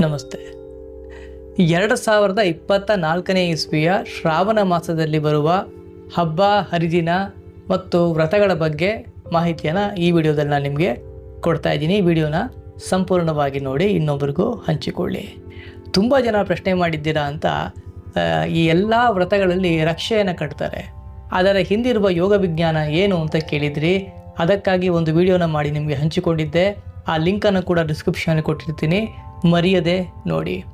ನಮಸ್ತೆ. ಎರಡು ಸಾವಿರದ ಇಪ್ಪತ್ತ ನಾಲ್ಕನೇ ಇಸ್ವಿಯ ಶ್ರಾವಣ ಮಾಸದಲ್ಲಿ ಬರುವ ಹಬ್ಬ, ಹರಿದಿನ ಮತ್ತು ವ್ರತಗಳ ಬಗ್ಗೆ ಮಾಹಿತಿಯನ್ನು ಈ ವಿಡಿಯೋದಲ್ಲಿ ನಾನು ನಿಮಗೆ ಕೊಡ್ತಾ ಇದ್ದೀನಿ. ವಿಡಿಯೋನ ಸಂಪೂರ್ಣವಾಗಿ ನೋಡಿ ಇನ್ನೊಬ್ರಿಗೂ ಹಂಚಿಕೊಳ್ಳಿ. ತುಂಬ ಜನ ಪ್ರಶ್ನೆ ಮಾಡಿದ್ದೀರಾ ಅಂತ ಈ ಎಲ್ಲ ವ್ರತಗಳಲ್ಲಿ ರಕ್ಷೆಯನ್ನು ಕಟ್ತಾರೆ. ಅದರ ಹಿಂದಿರುವ ಯೋಗ ವಿಜ್ಞಾನ ಏನು ಅಂತ ಕೇಳಿದ್ರಿ? ಅದಕ್ಕಾಗಿ ಒಂದು ವಿಡಿಯೋನ ಮಾಡಿ ನಿಮಗೆ ಹಂಚಿಕೊಂಡಿದ್ದೆ. ಆ ಲಿಂಕನ್ನು ಕೂಡ ಡಿಸ್ಕ್ರಿಪ್ಷನಲ್ಲಿ ಕೊಟ್ಟಿರ್ತೀನಿ. ಮರೆಯದೆ ನೋಡಿ.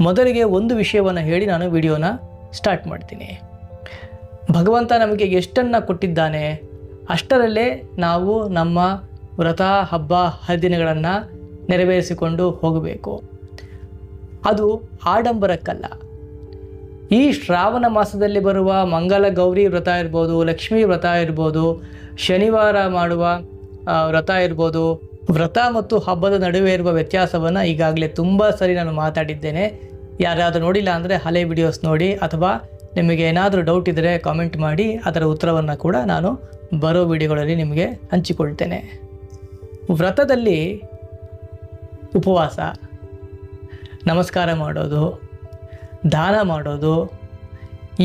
ಮೊದಲಿಗೆ ಒಂದು ವಿಷಯವನ್ನು ಹೇಳಿ ನಾನು ವಿಡಿಯೋನ ಸ್ಟಾರ್ಟ್ ಮಾಡ್ತೀನಿ. ಭಗವಂತ ನಮಗೆ ಎಷ್ಟನ್ನು ಕೊಟ್ಟಿದ್ದಾನೆ, ಅಷ್ಟರಲ್ಲೇ ನಾವು ನಮ್ಮ ವ್ರತ, ಹಬ್ಬ, ಹರಿದಿನಗಳನ್ನು ನೆರವೇರಿಸಿಕೊಂಡು ಹೋಗಬೇಕು. ಅದು ಆಡಂಬರಕ್ಕಲ್ಲ. ಈ ಶ್ರಾವಣ ಮಾಸದಲ್ಲಿ ಬರುವ ಮಂಗಲ ಗೌರಿ ವ್ರತ ಇರ್ಬೋದು, ಲಕ್ಷ್ಮೀ ವ್ರತ ಇರ್ಬೋದು, ಶನಿವಾರ ಮಾಡುವ ವ್ರತ ಇರ್ಬೋದು ವ್ರತ ಮತ್ತು ಹಬ್ಬದ ನಡುವೆ ಇರುವ ವ್ಯತ್ಯಾಸವನ್ನು ಈಗಾಗಲೇ ತುಂಬ ಸರಿ ನಾನು ಮಾತಾಡಿದ್ದೇನೆ. ಯಾರಾದರೂ ನೋಡಿಲ್ಲ ಅಂದರೆ ಹಳೆ ವಿಡಿಯೋಸ್ ನೋಡಿ ಅಥವಾ ನಿಮಗೆ ಏನಾದರೂ ಡೌಟ್ ಇದ್ದರೆ ಕಾಮೆಂಟ್ ಮಾಡಿ, ಅದರ ಉತ್ತರವನ್ನು ಕೂಡ ನಾನು ಬರೋ ವಿಡಿಯೋಗಳಲ್ಲಿ ನಿಮಗೆ ಹಂಚಿಕೊಳ್ತೇನೆ. ವ್ರತದಲ್ಲಿ ಉಪವಾಸ, ನಮಸ್ಕಾರ ಮಾಡೋದು, ದಾನ ಮಾಡೋದು,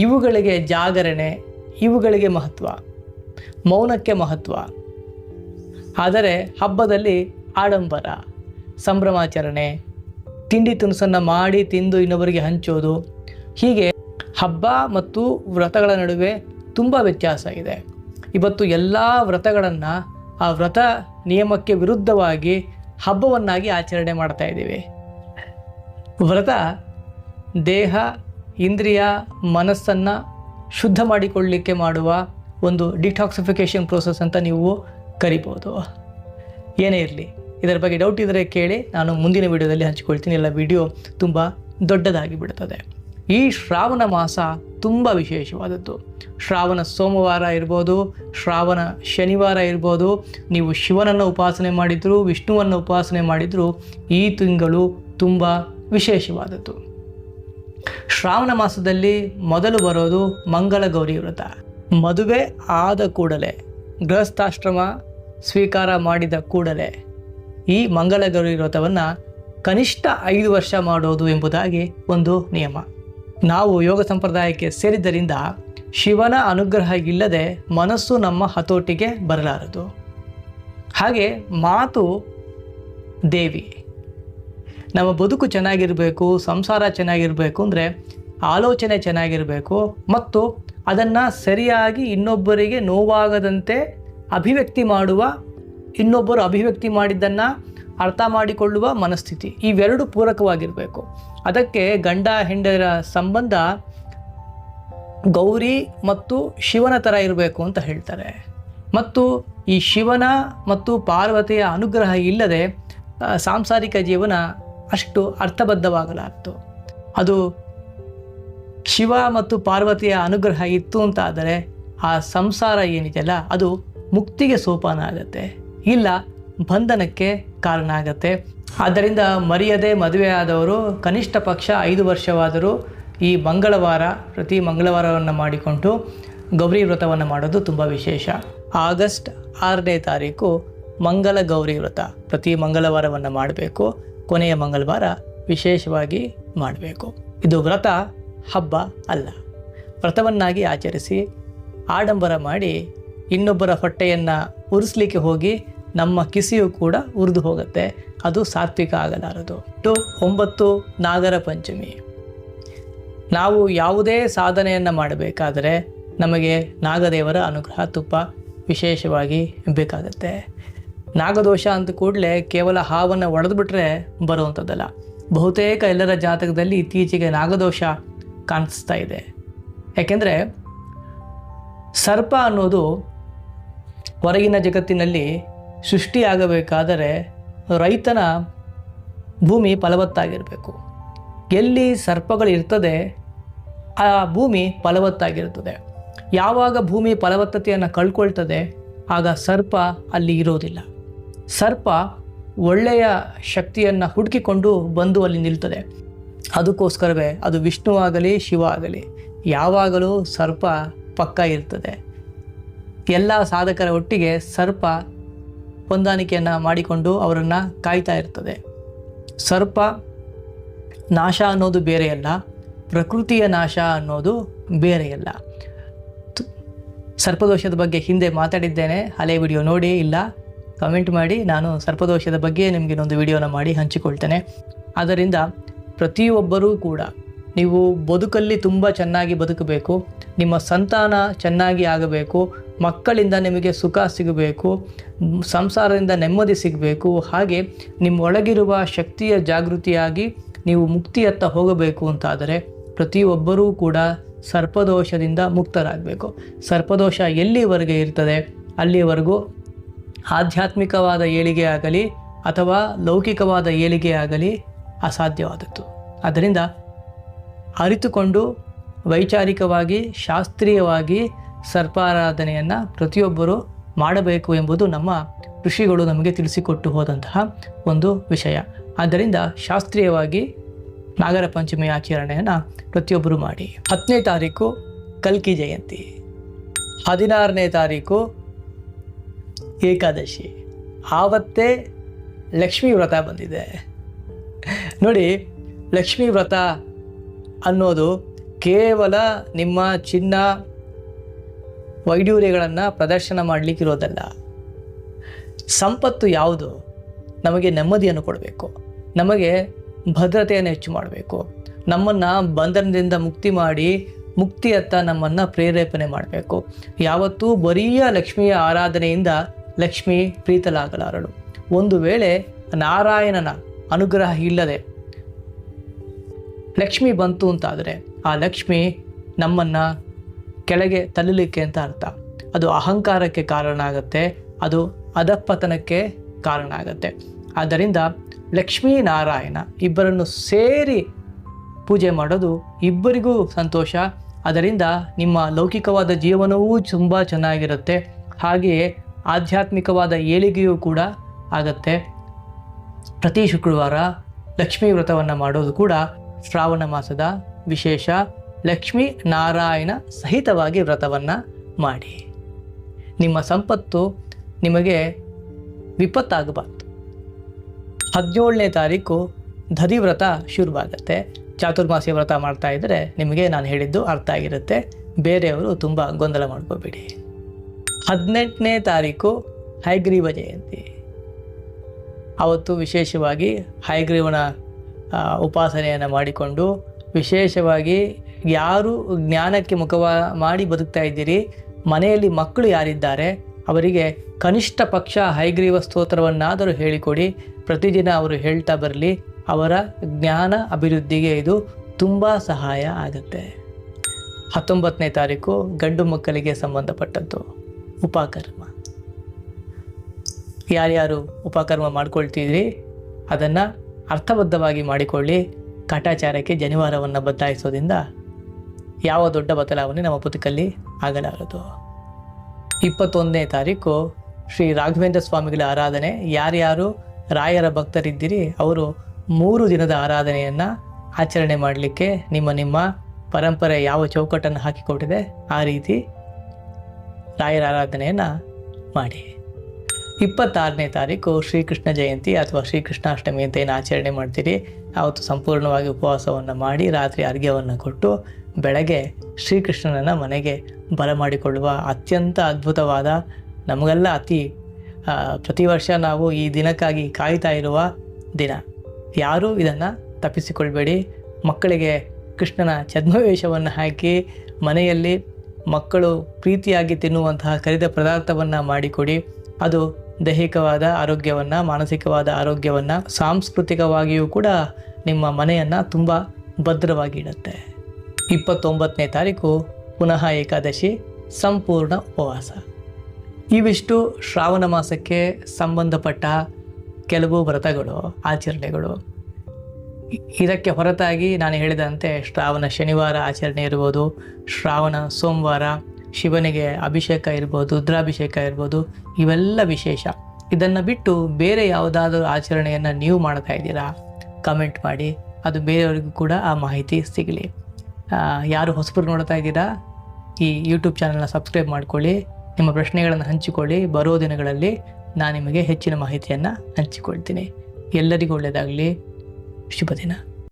ಇವುಗಳಿಗೆ ಜಾಗರಣೆ, ಇವುಗಳಿಗೆ ಮಹತ್ವ, ಮೌನಕ್ಕೆ ಮಹತ್ವ ಆದರೆ ಹಬ್ಬದಲ್ಲಿ ಆಡಂಬರ, ಸಂಭ್ರಮಾಚರಣೆ, ತಿಂಡಿ ತಿನಿಸನ್ನು ಮಾಡಿ ತಿಂದು ಇನ್ನೊಬ್ಬರಿಗೆ ಹಂಚೋದು, ಹೀಗೆ ಹಬ್ಬ ಮತ್ತು ವ್ರತಗಳ ನಡುವೆ ತುಂಬ ವ್ಯತ್ಯಾಸ ಇದೆ. ಇವತ್ತು ಎಲ್ಲ ವ್ರತಗಳನ್ನು ಆ ವ್ರತ ನಿಯಮಕ್ಕೆ ವಿರುದ್ಧವಾಗಿ ಹಬ್ಬವನ್ನಾಗಿ ಆಚರಣೆ ಮಾಡ್ತಾ ಇದ್ದೀವಿ. ವ್ರತ ದೇಹ, ಇಂದ್ರಿಯ, ಮನಸ್ಸನ್ನು ಶುದ್ಧ ಮಾಡಿಕೊಳ್ಳಲಿಕ್ಕೆ ಮಾಡುವ ಒಂದು ಡಿಟಾಕ್ಸಿಫಿಕೇಷನ್ ಪ್ರೋಸೆಸ್ ಅಂತ ನೀವು ಕರಿಬೋದು. ಏನೇ ಇರಲಿ, ಇದರ ಬಗ್ಗೆ ಡೌಟ್ ಇದ್ದರೆ ಕೇಳಿ ನಾನು ಮುಂದಿನ ವಿಡಿಯೋದಲ್ಲಿ ಹಂಚಿಕೊಳ್ತೀನಿ. ಎಲ್ಲ ವಿಡಿಯೋ ತುಂಬ ದೊಡ್ಡದಾಗಿ ಬಿಡುತ್ತದೆ. ಈ ಶ್ರಾವಣ ಮಾಸ ತುಂಬ ವಿಶೇಷವಾದದ್ದು. ಶ್ರಾವಣ ಸೋಮವಾರ ಇರ್ಬೋದು, ಶ್ರಾವಣ ಶನಿವಾರ ಇರ್ಬೋದು. ನೀವು ಶಿವನನ್ನು ಉಪಾಸನೆ ಮಾಡಿದ್ರು, ವಿಷ್ಣುವನ್ನು ಉಪಾಸನೆ ಮಾಡಿದ್ರು ಈ ತಿಂಗಳು ತುಂಬ ವಿಶೇಷವಾದದ್ದು. ಶ್ರಾವಣ ಮಾಸದಲ್ಲಿ ಮೊದಲು ಬರೋದು ಮಂಗಳ ಗೌರಿ ವ್ರತ. ಮದುವೆ ಆದ ಕೂಡಲೇ ಗೃಹಸ್ಥಾಶ್ರಮ ಸ್ವೀಕಾರ ಮಾಡಿದ ಕೂಡಲೇ ಈ ಮಂಗಳ ಗೌರಿ ವ್ರತವನ್ನು ಕನಿಷ್ಠ ಐದು ವರ್ಷ ಮಾಡೋದು ಎಂಬುದಾಗಿ ಒಂದು ನಿಯಮ. ನಾವು ಯೋಗ ಸಂಪ್ರದಾಯಕ್ಕೆ ಸೇರಿದ್ದರಿಂದ ಶಿವನ ಅನುಗ್ರಹ ಇಲ್ಲದೆ ಮನಸ್ಸು ನಮ್ಮ ಹತೋಟಿಗೆ ಬರಲಾರದು. ಹಾಗೆ ಮಾತು ದೇವಿ, ನಮ್ಮ ಬದುಕು ಚೆನ್ನಾಗಿರಬೇಕು, ಸಂಸಾರ ಚೆನ್ನಾಗಿರಬೇಕು ಅಂದರೆ ಆಲೋಚನೆ ಚೆನ್ನಾಗಿರಬೇಕು ಮತ್ತು ಅದನ್ನು ಸರಿಯಾಗಿ ಇನ್ನೊಬ್ಬರಿಗೆ ನೋವಾಗದಂತೆ ಅಭಿವ್ಯಕ್ತಿ ಮಾಡುವ, ಇನ್ನೊಬ್ಬರು ಅಭಿವ್ಯಕ್ತಿ ಮಾಡಿದ್ದನ್ನು ಅರ್ಥ ಮಾಡಿಕೊಳ್ಳುವ ಮನಸ್ಥಿತಿ. ಇವೆರಡು ಪೂರಕವಾಗಿರಬೇಕು. ಅದಕ್ಕೆ ಗಂಡ ಹೆಂಡರ ಸಂಬಂಧ ಗೌರಿ ಮತ್ತು ಶಿವನ ಥರ ಇರಬೇಕು ಅಂತ ಹೇಳ್ತಾರೆ. ಮತ್ತು ಈ ಶಿವನ ಮತ್ತು ಪಾರ್ವತಿಯ ಅನುಗ್ರಹ ಇಲ್ಲದೆ ಸಾಂಸಾರಿಕ ಜೀವನ ಅಷ್ಟು ಅರ್ಥಬದ್ಧವಾಗಲಾರದು. ಅದು ಶಿವ ಮತ್ತು ಪಾರ್ವತಿಯ ಅನುಗ್ರಹ ಇತ್ತು ಅಂತ ಆದರೆ ಆ ಸಂಸಾರ ಏನಿದೆಯಲ್ಲ, ಅದು ಮುಕ್ತಿಗೆ ಸೋಪಾನ ಆಗುತ್ತೆ ಇಲ್ಲ, ಬಂಧನಕ್ಕೆ ಕಾರಣ ಆಗುತ್ತೆ ಆದ್ದರಿಂದ ಮರೆಯದೆ ಮದುವೆ ಆದವರು, ಕನಿಷ್ಠ ಪಕ್ಷ ಐದು ವರ್ಷವಾದರೂ ಈ ಮಂಗಳವಾರ, ಪ್ರತಿ ಮಂಗಳವಾರವನ್ನು ಮಾಡಿಕೊಂಡು ಗೌರಿ ವ್ರತವನ್ನು ಮಾಡೋದು ತುಂಬ ವಿಶೇಷ. ಆಗಸ್ಟ್ ಆರನೇ ತಾರೀಕು ಮಂಗಳ ಗೌರಿ ವ್ರತ. ಪ್ರತಿ ಮಂಗಳವಾರವನ್ನು ಮಾಡಬೇಕು. ಕೊನೆಯ ಮಂಗಳವಾರ ವಿಶೇಷವಾಗಿ ಮಾಡಬೇಕು. ಇದು ವ್ರತ ಹಬ್ಬ ಅಲ್ಲ. ವ್ರತವನ್ನಾಗಿ ಆಚರಿಸಿ ಆಡಂಬರ ಮಾಡಿ ಇನ್ನೊಬ್ಬರ ಹೊಟ್ಟೆಯನ್ನು ಉರಿಸ್ಲಿಕ್ಕೆ ಹೋಗಿ ನಮ್ಮ ಕಿಸಿಯು ಕೂಡ ಉರಿದು ಹೋಗುತ್ತೆ. ಅದು ಸಾತ್ವಿಕ ಆಗಲಾರದು. ಟು ಒಂಬತ್ತು ನಾಗರ ಪಂಚಮಿ. ನಾವು ಯಾವುದೇ ಸಾಧನೆಯನ್ನು ಮಾಡಬೇಕಾದರೆ ನಮಗೆ ನಾಗದೇವರ ಅನುಗ್ರಹ ತುಪ್ಪ ವಿಶೇಷವಾಗಿ ಬೇಕಾಗುತ್ತೆ. ನಾಗದೋಷ ಅಂತ ಕೂಡಲೇ ಕೇವಲ ಹಾವನ್ನು ಒಡೆದುಬಿಟ್ರೆ ಬರುವಂಥದ್ದಲ್ಲ. ಬಹುತೇಕ ಎಲ್ಲರ ಜಾತಕದಲ್ಲಿ ಇತ್ತೀಚೆಗೆ ನಾಗದೋಷ ಕಾಣಿಸ್ತಾ ಇದೆ. ಯಾಕೆಂದರೆ ಸರ್ಪ ಅನ್ನೋದು ಹೊರಗಿನ ಜಗತ್ತಿನಲ್ಲಿ ಸೃಷ್ಟಿಯಾಗಬೇಕಾದರೆ ರೈತನ ಭೂಮಿ ಫಲವತ್ತಾಗಿರಬೇಕು. ಎಲ್ಲಿ ಸರ್ಪಗಳು ಇರ್ತದೆ ಆ ಭೂಮಿ ಫಲವತ್ತಾಗಿರುತ್ತದೆ ಯಾವಾಗ ಭೂಮಿ ಫಲವತ್ತತೆಯನ್ನು ಕಳ್ಕೊಳ್ತದೆ, ಆಗ ಸರ್ಪ ಅಲ್ಲಿ ಇರೋದಿಲ್ಲ. ಸರ್ಪ ಒಳ್ಳೆಯ ಶಕ್ತಿಯನ್ನು ಹುಡುಕಿಕೊಂಡು ಬಂದು ಅಲ್ಲಿ ನಿಲ್ತದೆ. ಅದಕ್ಕೋಸ್ಕರವೇ ಅದು ವಿಷ್ಣು ಆಗಲಿ, ಶಿವ ಆಗಲಿ, ಯಾವಾಗಲೂ ಸರ್ಪ ಪಕ್ಕ ಇರ್ತದೆ. ಎಲ್ಲ ಸಾಧಕರ ಒಟ್ಟಿಗೆ ಸರ್ಪ ಹೊಂದಾಣಿಕೆಯನ್ನು ಮಾಡಿಕೊಂಡು ಅವರನ್ನು ಕಾಯ್ತಾ ಇರ್ತದೆ. ಸರ್ಪ ನಾಶ ಅನ್ನೋದು ಬೇರೆಯಲ್ಲ ಪ್ರಕೃತಿಯ ನಾಶ ಅನ್ನೋದು ಬೇರೆಯಲ್ಲ ಸರ್ಪದೋಷದ ಬಗ್ಗೆ ಹಿಂದೆ ಮಾತಾಡಿದ್ದೇನೆ, ಹಳೆ ವಿಡಿಯೋ ನೋಡಿ, ಇಲ್ಲ ಕಮೆಂಟ್ ಮಾಡಿ, ನಾನು ಸರ್ಪದೋಷದ ಬಗ್ಗೆ ನಿಮಗೆ ಇನ್ನೊಂದು ವಿಡಿಯೋನ ಮಾಡಿ ಹಂಚಿಕೊಳ್ತೇನೆ. ಆದ್ದರಿಂದ ಪ್ರತಿಯೊಬ್ಬರೂ ಕೂಡ ನೀವು ಬದುಕಲ್ಲಿ ತುಂಬ ಚೆನ್ನಾಗಿ ಬದುಕಬೇಕು, ನಿಮ್ಮ ಸಂತಾನ ಚೆನ್ನಾಗಿ ಆಗಬೇಕು, ಮಕ್ಕಳಿಂದ ನಿಮಗೆ ಸುಖ ಸಿಗಬೇಕು, ಸಂಸಾರದಿಂದ ನೆಮ್ಮದಿ ಸಿಗಬೇಕು, ಹಾಗೆ ನಿಮ್ಮ ಒಳಗಿರುವ ಶಕ್ತಿಯ ಜಾಗೃತಿಯಾಗಿ ನೀವು ಮುಕ್ತಿಯತ್ತ ಹೋಗಬೇಕು ಅಂತಾದರೆ ಪ್ರತಿಯೊಬ್ಬರೂ ಕೂಡ ಸರ್ಪದೋಷದಿಂದ ಮುಕ್ತರಾಗಬೇಕು. ಸರ್ಪದೋಷ ಎಲ್ಲಿವರೆಗೆ ಇರ್ತದೆ? ಅಲ್ಲಿವರೆಗೂ ಆಧ್ಯಾತ್ಮಿಕವಾದ ಏಳಿಗೆ ಆಗಲಿ ಅಥವಾ ಲೌಕಿಕವಾದ ಏಳಿಗೆ ಆಗಲಿ ಅಸಾಧ್ಯವಾದದ್ದು. ಆದ್ದರಿಂದ ಅರಿತುಕೊಂಡು ವೈಚಾರಿಕವಾಗಿ, ಶಾಸ್ತ್ರೀಯವಾಗಿ ಸರ್ಪಾರಾಧನೆಯನ್ನು ಪ್ರತಿಯೊಬ್ಬರೂ ಮಾಡಬೇಕು ಎಂಬುದು ನಮ್ಮ ಋಷಿಗಳು ನಮಗೆ ತಿಳಿಸಿಕೊಟ್ಟು ಹೋದಂತಹ ಒಂದು ವಿಷಯ. ಆದ್ದರಿಂದ ಶಾಸ್ತ್ರೀಯವಾಗಿ ನಾಗರ ಪಂಚಮಿ ಆಚರಣೆಯನ್ನು ಪ್ರತಿಯೊಬ್ಬರು ಮಾಡಿ. ಹತ್ತನೇ ತಾರೀಕು ಕಲ್ಕಿ ಜಯಂತಿ. ಹದಿನಾರನೇ ತಾರೀಕು ಏಕಾದಶಿ. ಆವತ್ತೇ ಲಕ್ಷ್ಮೀ ವ್ರತ ಬಂದಿದೆ. ನೋಡಿ, ಲಕ್ಷ್ಮೀ ವ್ರತ ಅನ್ನೋದು ಕೇವಲ ನಿಮ್ಮ ಚಿನ್ನ ವೈಡೂರ್ಯಗಳನ್ನು ಪ್ರದರ್ಶನ ಮಾಡಲಿಕ್ಕಿರೋದಲ್ಲ. ಸಂಪತ್ತು ಯಾವುದು? ನಮಗೆ ನೆಮ್ಮದಿಯನ್ನು ಕೊಡಬೇಕು. ನಮಗೆ ಭದ್ರತೆಯನ್ನು ಹೆಚ್ಚು ಮಾಡಬೇಕು. ನಮ್ಮನ್ನು ಬಂಧನದಿಂದ ಮುಕ್ತಿ ಮಾಡಿ, ಮುಕ್ತಿಯತ್ತ ನಮ್ಮನ್ನು ಪ್ರೇರೇಪಣೆ ಮಾಡಬೇಕು. ಯಾವತ್ತೂ ಬರೀಯ ಲಕ್ಷ್ಮಿಯ ಆರಾಧನೆಯಿಂದ ಲಕ್ಷ್ಮಿ ಪ್ರೀತಲಾಗಲಾರಳು ಒಂದು ವೇಳೆ ನಾರಾಯಣನ ಅನುಗ್ರಹ ಇಲ್ಲದೆ ಲಕ್ಷ್ಮಿ ಬಂತು ಅಂತಾದರೆ ಆ ಲಕ್ಷ್ಮಿ ನಮ್ಮನ್ನು ಕೆಳಗೆ ತಳ್ಳಲಿಕ್ಕೆ ಅಂತ ಅರ್ಥ. ಅದು ಅಹಂಕಾರಕ್ಕೆ ಕಾರಣ ಆಗುತ್ತೆ, ಅದು ಅಧಪತನಕ್ಕೆ ಕಾರಣ ಆಗುತ್ತೆ. ಆದ್ದರಿಂದ ಲಕ್ಷ್ಮೀ ನಾರಾಯಣ ಇಬ್ಬರನ್ನು ಸೇರಿ ಪೂಜೆ ಮಾಡೋದು ಇಬ್ಬರಿಗೂ ಸಂತೋಷ. ಅದರಿಂದ ನಿಮ್ಮ ಲೌಕಿಕವಾದ ಜೀವನವೂ ತುಂಬ ಚೆನ್ನಾಗಿರುತ್ತೆ. ಹಾಗೆಯೇ ಆಧ್ಯಾತ್ಮಿಕವಾದ ಏಳಿಗೆಯೂ ಕೂಡ ಆಗತ್ತೆ. ಪ್ರತಿ ಶುಕ್ರವಾರ ಲಕ್ಷ್ಮೀ ವ್ರತವನ್ನು ಮಾಡೋದು ಕೂಡ ಶ್ರಾವಣ ಮಾಸದ ವಿಶೇಷ. ಲಕ್ಷ್ಮೀ ನಾರಾಯಣ ಸಹಿತವಾಗಿ ವ್ರತವನ್ನು ಮಾಡಿ. ನಿಮ್ಮ ಸಂಪತ್ತು ನಿಮಗೆ ವಿಪತ್ತಾಗಬಾರ್ದು. ಹದಿನೇಳನೇ ತಾರೀಕು ದಧಿ ವ್ರತ ಶುರುವಾಗುತ್ತೆ. ಚಾತುರ್ಮಾಸಿ ವ್ರತ ಮಾಡ್ತಾ ಇದ್ದರೆ ನಿಮಗೆ ನಾನು ಹೇಳಿದ್ದು ಅರ್ಥ ಆಗಿರುತ್ತೆ. ಬೇರೆಯವರು ತುಂಬ ಗೊಂದಲ ಮಾಡ್ಕೋಬೇಡಿ. ಹದಿನೆಂಟನೇ ತಾರೀಕು ಹೈಗ್ರೀವ ಜಯಂತಿ. ಅವತ್ತು ವಿಶೇಷವಾಗಿ ಹಯಗ್ರೀವನ ಉಪಾಸನೆಯನ್ನು ಮಾಡಿಕೊಂಡು ವಿಶೇಷವಾಗಿ ಯಾರು ಜ್ಞಾನಕ್ಕೆ ಮುಖವ ಮಾಡಿ ಬದುಕ್ತಾ ಇದ್ದೀರಿ, ಮನೆಯಲ್ಲಿ ಮಕ್ಕಳು ಯಾರಿದ್ದಾರೆ, ಅವರಿಗೆ ಕನಿಷ್ಠ ಪಕ್ಷ ಹೈಗ್ರೀವ ಸ್ತೋತ್ರವನ್ನಾದರೂ ಹೇಳಿಕೊಡಿ, ಪ್ರತಿದಿನ ಅವರು ಹೇಳ್ತಾ ಬರಲಿ, ಅವರ ಜ್ಞಾನ ಅಭಿವೃದ್ಧಿಗೆ ಇದು ತುಂಬ ಸಹಾಯ ಆಗುತ್ತೆ. ಹತ್ತೊಂಬತ್ತನೇ ತಾರೀಕು ಗಂಡು ಮಕ್ಕಳಿಗೆ ಸಂಬಂಧಪಟ್ಟದ್ದು, ಉಪಕರ್ಮ. ಯಾರ್ಯಾರು ಉಪಕರ್ಮ ಮಾಡ್ಕೊಳ್ತಿದ್ರಿ, ಅದನ್ನು ಅರ್ಥಬದ್ಧವಾಗಿ ಮಾಡಿಕೊಳ್ಳಿ. ಕಾಟಾಚಾರಕ್ಕೆ ಜನಿವಾರವನ್ನು ಬದಲಾಯಿಸೋದ್ರಿಂದ ಯಾವ ದೊಡ್ಡ ಬದಲಾವಣೆ ನಮ್ಮ ಬದುಕಲ್ಲಿ ಆಗಲಾರದು. ಇಪ್ಪತ್ತೊಂದನೇ ತಾರೀಕು ಶ್ರೀ ರಾಘವೇಂದ್ರ ಸ್ವಾಮಿಗಳ ಆರಾಧನೆ. ಯಾರ್ಯಾರು ರಾಯರ ಭಕ್ತರಿದ್ದೀರಿ, ಅವರು ಮೂರು ದಿನದ ಆರಾಧನೆಯನ್ನು ಆಚರಣೆ ಮಾಡಲಿಕ್ಕೆ ನಿಮ್ಮ ನಿಮ್ಮ ಪರಂಪರೆ ಯಾವ ಚೌಕಟ್ಟನ್ನು ಹಾಕಿಕೊಟ್ಟಿದೆ, ಆ ರೀತಿ ರಾಯರ ಆರಾಧನೆಯನ್ನು ಮಾಡಿ. ಇಪ್ಪತ್ತಾರನೇ ತಾರೀಕು ಶ್ರೀಕೃಷ್ಣ ಜಯಂತಿ ಅಥವಾ ಶ್ರೀಕೃಷ್ಣಾಷ್ಟಮಿ ಅಂತ ಏನು ಆಚರಣೆ ಮಾಡ್ತೀರಿ ಆವತ್ತು ಸಂಪೂರ್ಣವಾಗಿ ಉಪವಾಸವನ್ನು ಮಾಡಿ ರಾತ್ರಿ ಅರ್ಘ್ಯವನ್ನು ಕೊಟ್ಟು ಬೆಳಗ್ಗೆ ಶ್ರೀಕೃಷ್ಣನನ್ನು ಮನೆಗೆ ಬರಮಾಡಿಕೊಳ್ಳುವ ಅತ್ಯಂತ ಅದ್ಭುತವಾದ, ನಮಗೆಲ್ಲ ಅತಿ ಪ್ರತಿ ವರ್ಷ ನಾವು ಈ ದಿನಕ್ಕಾಗಿ ಕಾಯ್ತಾ ಇರುವ ದಿನ. ಯಾರೂ ಇದನ್ನು ತಪ್ಪಿಸಿಕೊಳ್ಬೇಡಿ. ಮಕ್ಕಳಿಗೆ ಕೃಷ್ಣನ ಛದ್ಮವೇಷವನ್ನು ಹಾಕಿ ಮನೆಯಲ್ಲಿ ಮಕ್ಕಳು ಪ್ರೀತಿಯಾಗಿ ತಿನ್ನುವಂತಹ ಕರಿದ ಪದಾರ್ಥವನ್ನು ಮಾಡಿಕೊಡಿ. ಅದು ದೈಹಿಕವಾದ ಆರೋಗ್ಯವನ್ನು, ಮಾನಸಿಕವಾದ ಆರೋಗ್ಯವನ್ನು, ಸಾಂಸ್ಕೃತಿಕವಾಗಿಯೂ ಕೂಡ ನಿಮ್ಮ ಮನೆಯನ್ನು ತುಂಬ ಭದ್ರವಾಗಿ ಇಡುತ್ತೆ. ಇಪ್ಪತ್ತೊಂಬತ್ತನೇ ತಾರೀಕು ಪುನಃ ಏಕಾದಶಿ, ಸಂಪೂರ್ಣ ಉಪವಾಸ. ಇವಿಷ್ಟು ಶ್ರಾವಣ ಮಾಸಕ್ಕೆ ಸಂಬಂಧಪಟ್ಟ ಕೆಲವು ವ್ರತಗಳು, ಆಚರಣೆಗಳು. ಇದಕ್ಕೆ ಹೊರತಾಗಿ ನಾನು ಹೇಳಿದಂತೆ ಶ್ರಾವಣ ಶನಿವಾರ ಆಚರಣೆ ಇರ್ಬೋದು, ಶ್ರಾವಣ ಸೋಮವಾರ ಶಿವನಿಗೆ ಅಭಿಷೇಕ ಇರ್ಬೋದು, ರುದ್ರಾಭಿಷೇಕ ಇರ್ಬೋದು, ಇವೆಲ್ಲ ವಿಶೇಷ. ಇದನ್ನು ಬಿಟ್ಟು ಬೇರೆ ಯಾವುದಾದ್ರೂ ಆಚರಣೆಯನ್ನು ನೀವು ಮಾಡ್ತಾ ಇದ್ದೀರಾ? ಕಮೆಂಟ್ ಮಾಡಿ. ಅದು ಬೇರೆಯವರಿಗೂ ಕೂಡ ಆ ಮಾಹಿತಿ ಸಿಗಲಿ. ಯಾರು ಹೊಸಬರು ನೋಡ್ತಾ ಇದ್ದೀರಾ? ಈ ಯೂಟ್ಯೂಬ್ ಚಾನಲ್ನ ಸಬ್ಸ್ಕ್ರೈಬ್ ಮಾಡ್ಕೊಳ್ಳಿ. ನಿಮ್ಮ ಪ್ರಶ್ನೆಗಳನ್ನು ಹಂಚಿಕೊಳ್ಳಿ. ಬರೋ ದಿನಗಳಲ್ಲಿ ನಾನು ನಿಮಗೆ ಹೆಚ್ಚಿನ ಮಾಹಿತಿಯನ್ನು ಹಂಚಿಕೊಳ್ತೀನಿ. ಎಲ್ಲರಿಗೂ ಒಳ್ಳೆಯದಾಗಲಿ ಶುಭ ದಿನ.